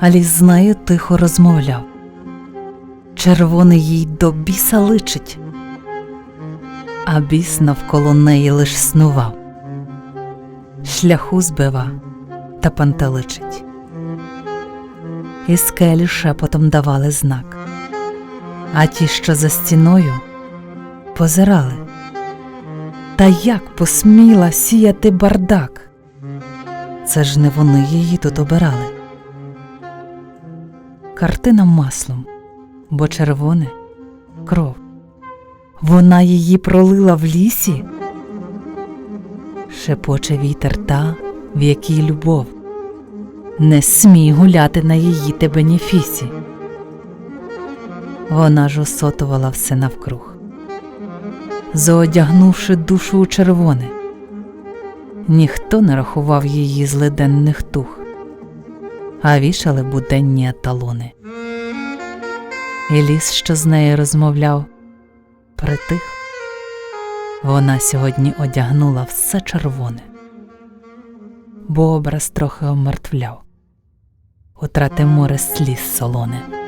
а з нею тихо розмовляв. Червоний їй до біса личить, а біс навколо неї лиш снував, шляху збива та пантеличить. І скелі шепотом давали знак, а ті, що за стіною, позирали. Та як посміла сіяти бардак? Це ж не вони її тут обирали. Картина маслом, бо червоне кров. Вона її пролила в лісі. Шепоче вітер та, в якій любов. Не смій гуляти на її те бенефісі. Вона ж осотувала все навкруг заодягнувши душу у червоне. Ніхто не рахував її злиденних тух, а вішали буденні еталони. І ліс, що з нею розмовляв, притих. Вона сьогодні одягнула все червоне, бо образ трохи омертвляв, утрати море сліз солоне.